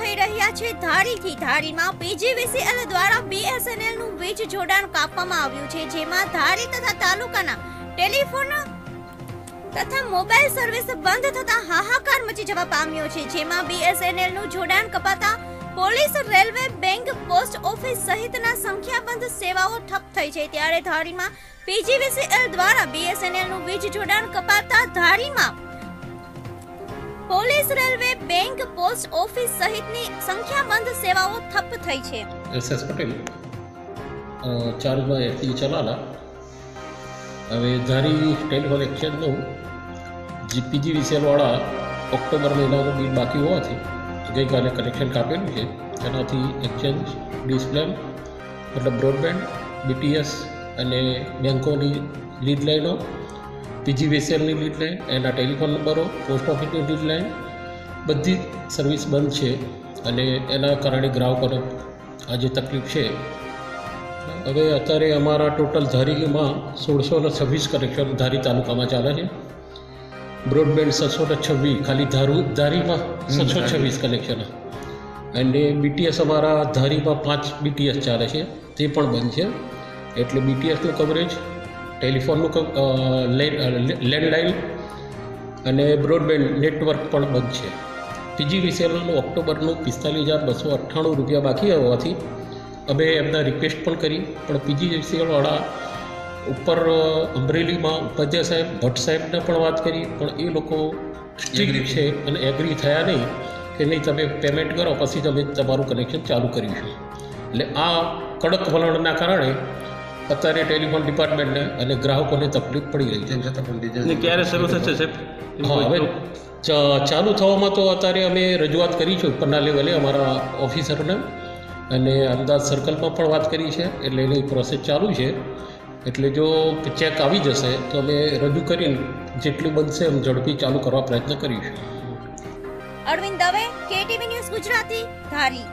થઈ રહ્યા છે. ધારીથી ધારીમાં પીજીવીસીએલ દ્વારા બીએસએનએલનું વીજ જોડાણ કાપવામાં આવ્યું છે, જેમાં ધારી તથા તાલુકાના ટેલિફોન તથા મોબાઈલ સર્વિસ બંધ થતા હાહાકાર મચી જવા પામ્યો છે, જેમાં બીએસએનએલનું જોડાણ કપાતા police, railway, bank, post office સહિતના સંખ્યાબંધ સેવાઓ ઠપ થઈ છે. ત્યારે ધારીમાં પીજીવીસીએલ દ્વારા બીએસએનએલનું વીજ જોડાણ કપાતા ધારીમાં police railway, bank, post office સહિતની સંખ્યાબંધ સેવાઓ ઠપ થઈ છે. એસએસ એસ પટેલ ચાર્જમાં એસી ચલાલા, હવે ધારી ટેલિફોન એક્સચેન્જનું જીપીજી વિસેલવાળા ઓક્ટોબર મહિનાનું બિલ બાકી હોવાથી ગઈકાલે કનેક્શન કાપેલું છે. તેનાથી એક્સચેન્જ ડિસ્પ્લેમ મતલબ બ્રોડબેન્ડ, બીટીએસ અને બેંકોની લીડ લાઈનો પીજી વેસેલની લીડ લાઈન એના ટેલિફોન નંબરો પોસ્ટ ઓફિસની લીડ લાઈન બધી સર્વિસ બંધ છે અને એના કારણે ગ્રાહકોને આજે તકલીફ છે. હવે અત્યારે અમારા ટોટલ ધારીમાં સોળસો ને છવ્વીસ કનેક્શન ધારી તાલુકામાં ચાલે છે. બ્રોડબેન્ડ છસો ને છવ્વીસ ખાલી ધારુ ધારીમાં છસો છવ્વીસ કનેક્શન અને બીટીએસ અમારા ધારીમાં પાંચ બીટીએસ ચાલે છે તે પણ બંધ છે. એટલે બીટીએસનું કવરેજ ટેલિફોનનું લેન્ડલાઇન અને બ્રોડબેન્ડ નેટવર્ક પણ બંધ છે. પીજી વિસેલનું ઓક્ટોબરનું પિસ્તાલીસ હજાર બસો અઠ્ઠાણું રૂપિયા બાકી હોવાથી અમે એમના રિક્વેસ્ટ પણ કરી. પણ પીજી વિસેલવાળા ઉપર અમરેલીમાં ઉપાધ્યાય સાહેબ ભટ્ટ સાહેબને પણ વાત કરી. પણ એ લોકો સ્ટ્રિક્ટ છે અને એગ્રી થયા નહીં કે નહીં તમે પેમેન્ટ કરો પછી તમે તમારું કનેક્શન ચાલુ કરીશું. એટલે આ કડક વલણના કારણે અત્યારે ટેલિફોન ડિપાર્ટમેન્ટને અને ગ્રાહકોને તકલીફ પડી રહી છે. છતાં પણ ક્યારે શરૂ થશે સાહેબ? હા હવે ચાલુ થવામાં તો અત્યારે અમે રજૂઆત કરી છે ઉપરના લેવલે અમારા ઓફિસરને અને અમદાવાદ સર્કલમાં પણ વાત કરી છે. એટલે એની પ્રોસેસ ચાલુ છે. એટલે જો ચેક આવી જશે તો અમે રજૂ કરીને જેટલું બનશે એમ ઝડપી ચાલુ કરવા પ્રયત્ન કરીશું. Arvind Dave KTV news Gujarati Dhari.